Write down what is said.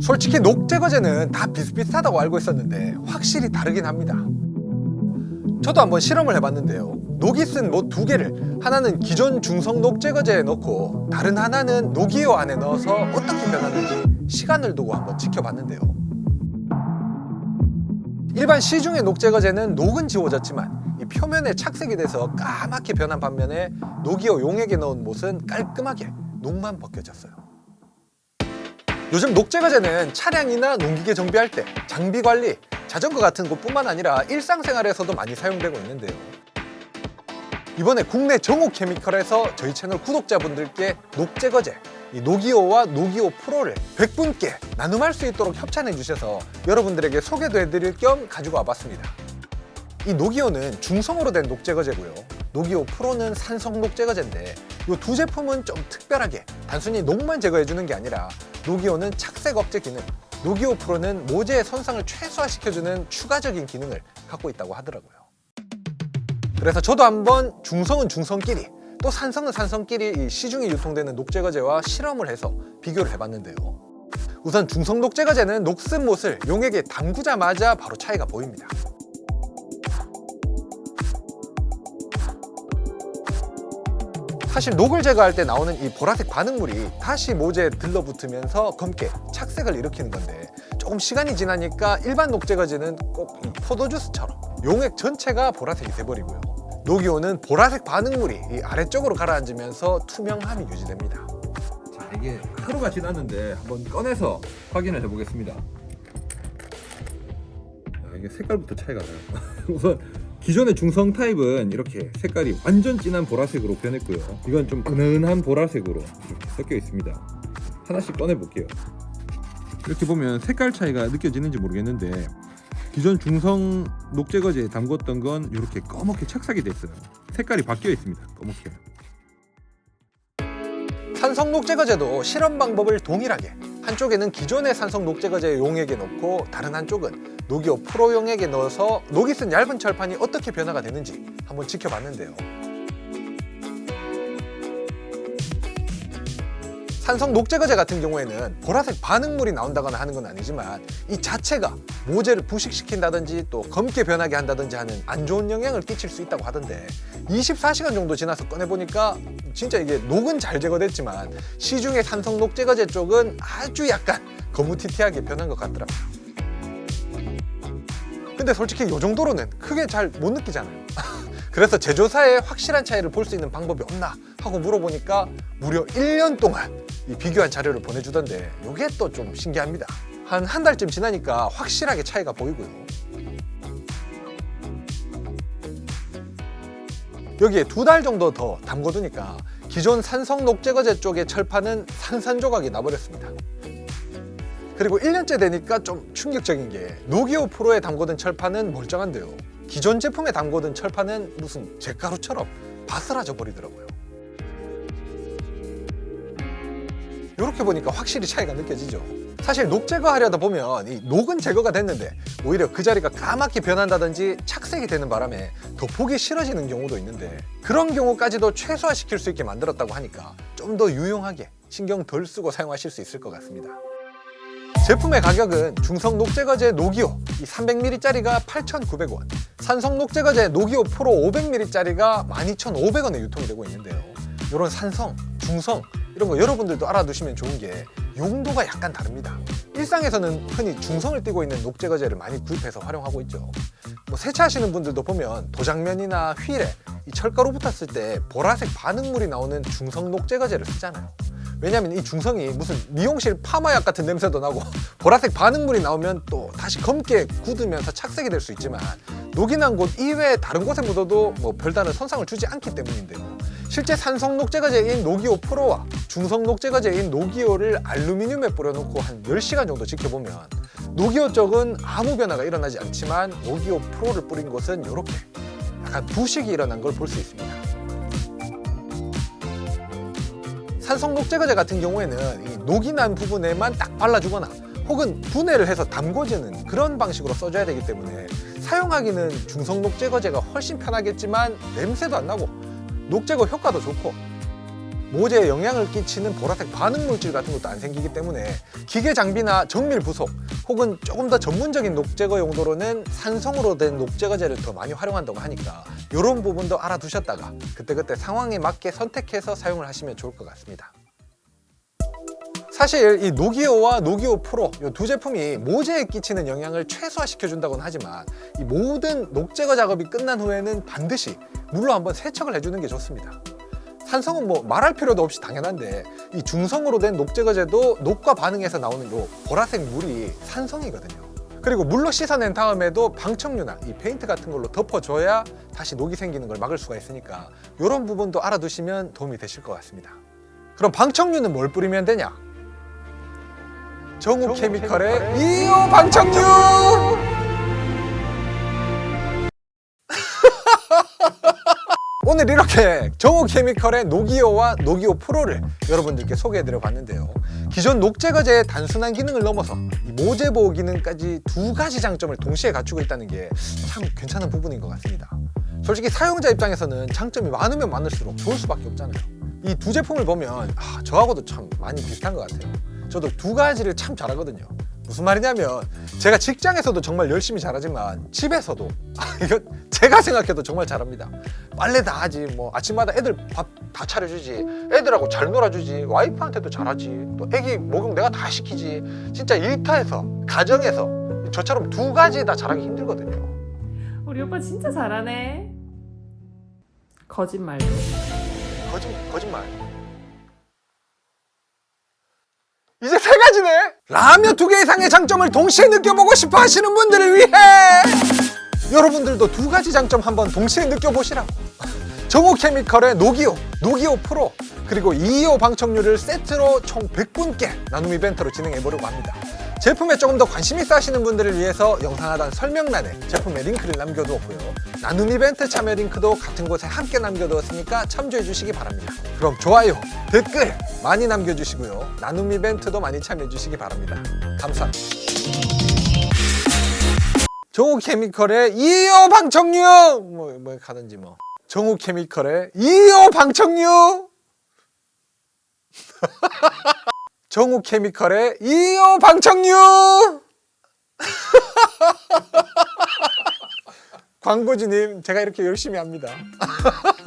솔직히 녹제거제는 다 비슷비슷하다고 알고 있었는데 확실히 다르긴 합니다. 저도 한번 실험을 해봤는데요. 녹이 쓴 못 두 개를 하나는 기존 중성 녹제거제에 넣고 다른 하나는 녹이오 안에 넣어서 어떻게 변하는지 시간을 두고 한번 지켜봤는데요. 일반 시중의 녹제거제는 녹은 지워졌지만 이 표면에 착색이 돼서 까맣게 변한 반면에 녹이오 용액에 넣은 못은 깔끔하게 녹만 벗겨졌어요. 요즘 녹제거제는 차량이나 농기계 정비할 때 장비 관리, 자전거 같은 곳뿐만 아니라 일상생활에서도 많이 사용되고 있는데요. 이번에 국내 정호 케미컬에서 저희 채널 구독자분들께 녹제거제, 이 노기오와 노기오 프로를 100분께 나눔할 수 있도록 협찬해 주셔서 여러분들에게 소개도 해드릴 겸 가지고 와봤습니다. 이 노기오는 중성으로 된 녹제거제고요. 노기오 프로는 산성 녹제거제인데 이 두 제품은 좀 특별하게 단순히 녹만 제거해 주는 게 아니라 노기오는 착색 억제 기능, 노기오 프로는 모재의 손상을 최소화시켜주는 추가적인 기능을 갖고 있다고 하더라고요. 그래서 저도 한번 중성은 중성끼리 또 산성은 산성끼리 이 시중에 유통되는 녹제거제와 실험을 해서 비교를 해봤는데요. 우선 중성 녹제거제는 녹슨 못을 용액에 담그자마자 바로 차이가 보입니다. 사실 녹을 제거할 때 나오는 이 보라색 반응물이 다시 모재에 들러붙으면서 검게 착색을 일으키는 건데 조금 시간이 지나니까 일반 녹제거제는 꼭이 포도주스처럼 용액 전체가 보라색이 돼버리고요. 녹이 오는 보라색 반응물이 이 아래쪽으로 가라앉으면서 투명함이 유지됩니다. 자 이게 하루가 지났는데 한번 꺼내서 확인을 해보겠습니다. 야, 이게 색깔부터 차이가 나요. 우선 기존의 중성 타입은 이렇게 색깔이 완전 진한 보라색으로 변했고요. 이건 좀 은은한 보라색으로 이렇게 섞여 있습니다. 하나씩 꺼내 볼게요. 이렇게 보면 색깔 차이가 느껴지는지 모르겠는데 기존 중성 녹제거제에 담궜던 건 이렇게 검게 착색이 됐어요. 색깔이 바뀌어 있습니다. 검게. 산성 녹제거제도 실험 방법을 동일하게 한쪽에는 기존의 산성 녹제거제 용액에 넣고 다른 한쪽은 녹이오 프로 용액에 넣어서 녹이 쓴 얇은 철판이 어떻게 변화가 되는지 한번 지켜봤는데요. 산성 녹제거제 같은 경우에는 보라색 반응물이 나온다거나 하는 건 아니지만 이 자체가 모재를 부식시킨다든지 또 검게 변하게 한다든지 하는 안 좋은 영향을 끼칠 수 있다고 하던데 24시간 정도 지나서 꺼내보니까 진짜 이게 녹은 잘 제거됐지만 시중의 산성 녹제거제 쪽은 아주 약간 거무튀튀하게 변한 것 같더라고요. 근데 솔직히 이 정도로는 크게 잘 못 느끼잖아요. 그래서 제조사에 확실한 차이를 볼 수 있는 방법이 없나 하고 물어보니까 무려 1년 동안 이 비교한 자료를 보내주던데 이게 또 좀 신기합니다. 한 한 달쯤 지나니까 확실하게 차이가 보이고요. 여기에 두 달 정도 더 담궈두니까 기존 산성 녹제거제 쪽의 철판은 산산조각이 나버렸습니다. 그리고 1년째 되니까 좀 충격적인 게 노기오 프로에 담궈둔 철판은 멀쩡한데요. 기존 제품에 담궈둔 철판은 무슨 잿가루처럼 바스라져 버리더라고요. 이렇게 보니까 확실히 차이가 느껴지죠. 사실 녹 제거하려다 보면 이 녹은 제거가 됐는데 오히려 그 자리가 까맣게 변한다든지 착색이 되는 바람에 더 보기 싫어지는 경우도 있는데 그런 경우까지도 최소화시킬 수 있게 만들었다고 하니까 좀 더 유용하게 신경 덜 쓰고 사용하실 수 있을 것 같습니다. 제품의 가격은 중성 녹제거제 노기오 이 300ml짜리가 8,900원, 산성 녹제거제 노기오 프로 500ml짜리가 12,500원에 유통이 되고 있는데요. 이런 산성, 중성 이런 거 여러분들도 알아두시면 좋은 게 용도가 약간 다릅니다. 일상에서는 흔히 중성을 띠고 있는 녹제거제를 많이 구입해서 활용하고 있죠. 뭐 세차하시는 분들도 보면 도장면이나 휠에 이 철가루 붙었을 때 보라색 반응물이 나오는 중성 녹제거제를 쓰잖아요. 왜냐면 이 중성이 무슨 미용실 파마약 같은 냄새도 나고 보라색 반응물이 나오면 또 다시 검게 굳으면서 착색이 될 수 있지만 녹이 난 곳 이외에 다른 곳에 묻어도 뭐 별다른 손상을 주지 않기 때문인데요. 실제 산성 녹제거제인 노기오 프로와 중성 녹제거제인 노기오를 알루미늄에 뿌려놓고 한 10시간 정도 지켜보면 노기오 쪽은 아무 변화가 일어나지 않지만 노기오 프로를 뿌린 곳은 이렇게 약간 부식이 일어난 걸 볼 수 있습니다. 산성 녹제거제 같은 경우에는 이 녹이 난 부분에만 딱 발라주거나 혹은 분해를 해서 담궈지는 그런 방식으로 써줘야 되기 때문에 사용하기는 중성 녹제거제가 훨씬 편하겠지만 냄새도 안 나고 녹제거 효과도 좋고 모재에 영향을 끼치는 보라색 반응 물질 같은 것도 안 생기기 때문에 기계 장비나 정밀 부속 혹은 조금 더 전문적인 녹제거 용도로는 산성으로 된 녹제거제를 더 많이 활용한다고 하니까 이런 부분도 알아두셨다가 그때그때 상황에 맞게 선택해서 사용을 하시면 좋을 것 같습니다. 사실 이 노기오와 노기오 프로 이 두 제품이 모재에 끼치는 영향을 최소화시켜 준다고는 하지만 이 모든 녹제거 작업이 끝난 후에는 반드시 물로 한번 세척을 해주는 게 좋습니다. 산성은 뭐 말할 필요도 없이 당연한데 이 중성으로 된 녹제거제도 녹과 반응해서 나오는 요 보라색 물이 산성이거든요. 그리고 물로 씻어낸 다음에도 방청류나 이 페인트 같은 걸로 덮어줘야 다시 녹이 생기는 걸 막을 수가 있으니까 이런 부분도 알아두시면 도움이 되실 것 같습니다. 그럼 방청류는 뭘 뿌리면 되냐? 정우 케미컬의 이오 방청류! 오늘 이렇게 정우 케미컬의 노기오와 노기오 프로를 여러분들께 소개해드려 봤는데요. 기존 녹제거제의 단순한 기능을 넘어서 이 모재 보호 기능까지 두 가지 장점을 동시에 갖추고 있다는 게 참 괜찮은 부분인 것 같습니다. 솔직히 사용자 입장에서는 장점이 많으면 많을수록 좋을 수밖에 없잖아요. 이 두 제품을 보면 아, 저하고도 참 많이 비슷한 것 같아요. 저도 두 가지를 참 잘하거든요. 무슨 말이냐면 제가 직장에서도 정말 열심히 잘하지만 집에서도 이거 제가 생각해도 정말 잘합니다. 빨래 다 하지 뭐 아침마다 애들 밥 다 차려주지 애들하고 잘 놀아주지 와이프한테도 잘하지 또 애기 목욕 내가 다 시키지 진짜 일터에서 가정에서 저처럼 두 가지 다 잘하기 힘들거든요. 우리 오빠 진짜 잘하네. 거짓말도. 거짓 거짓말. 이제 세 가지네. 라면 두 개 이상의 장점을 동시에 느껴보고 싶어 하시는 분들을 위해 여러분들도 두 가지 장점 한번 동시에 느껴보시라고. 정호 케미컬의 노기오, 노기오 프로 그리고 225 방청류를 세트로 총 100분께 나눔 이벤트로 진행해 보려고 합니다. 제품에 조금 더 관심 있어 하시는 분들을 위해서 영상 하단 설명란에 제품의 링크를 남겨두었고요. 나눔 이벤트 참여 링크도 같은 곳에 함께 남겨두었으니까 참조해 주시기 바랍니다. 그럼 좋아요, 댓글 많이 남겨주시고요. 나눔 이벤트도 많이 참여해 주시기 바랍니다. 감사합니다. 정우 케미컬의 225 방청류! 뭐, 뭐 가든지 뭐. 정우 케미컬의 225 방청류! 정우 케미컬의 225 방청류! 광고주님, 제가 이렇게 열심히 합니다.